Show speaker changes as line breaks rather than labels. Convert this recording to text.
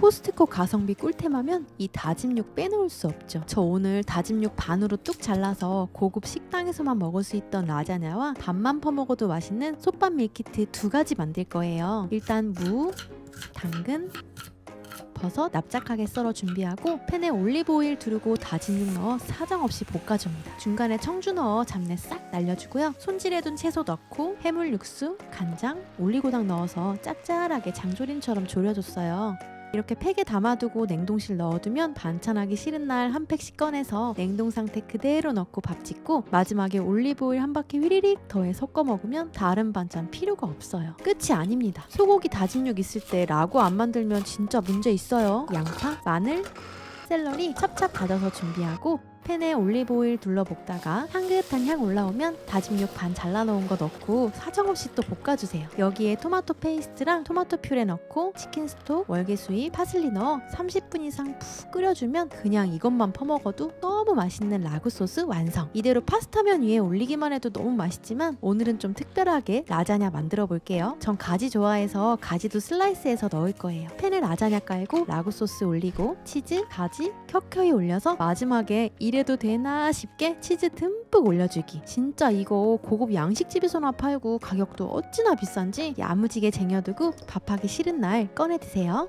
코스트코 가성비 꿀템 하면 이 다짐 육 빼놓을 수 없죠. 저 오늘 다짐 육 반으로 뚝 잘라서 고급 식당에서만 먹을 수 있던 라자냐와 밥만 퍼먹어도 맛있는 솥밥 밀키트 두 가지 만들 거예요. 일단 무, 당근, 버섯 납작하게 썰어 준비하고 팬에 올리브 오일 두르고 다진 육 넣어 사정없이 볶아줍니다. 중간에 청주 넣어 잡내 싹 날려주고요. 손질해둔 채소 넣고 해물 육수, 간장, 올리고당 넣어서 짭짤하게 장조림처럼 졸여줬어요. 이렇게 팩에 담아두고 냉동실 넣어두면 반찬하기 싫은 날 한 팩씩 꺼내서 냉동 상태 그대로 넣고 밥 짓고 마지막에 올리브오일 한 바퀴 휘리릭 더해 섞어 먹으면 다른 반찬 필요가 없어요. 끝이 아닙니다. 소고기 다진 육 있을 때 라구 안 만들면 진짜 문제 있어요. 양파, 마늘, 샐러리 찹찹 다져서 준비하고 팬에 올리브오일 둘러 볶다가 향긋한 향 올라오면 다짐 육 반 잘라놓은 거 넣고 사정없이 또 볶아주세요. 여기에 토마토 페이스트랑 토마토 퓨레 넣고 치킨 스톡, 월계수잎, 파슬리 넣어 30분 이상 푹 끓여주면 그냥 이것만 퍼먹어도 너무 맛있는 라구 소스 완성. 이대로 파스타면 위에 올리기만 해도 너무 맛있지만 오늘은 좀 특별하게 라자냐 만들어 볼게요. 전 가지 좋아해서 가지도 슬라이스해서 넣을 거예요. 팬에 라자냐 깔고 라구 소스 올리고 치즈, 가지 켜켜이 올려서 마지막에 이래도 되나 싶게 치즈 듬뿍 올려주기. 진짜 이거 고급 양식집에서나 팔고 가격도 어찌나 비싼지 야무지게 쟁여두고 밥하기 싫은 날 꺼내 드세요.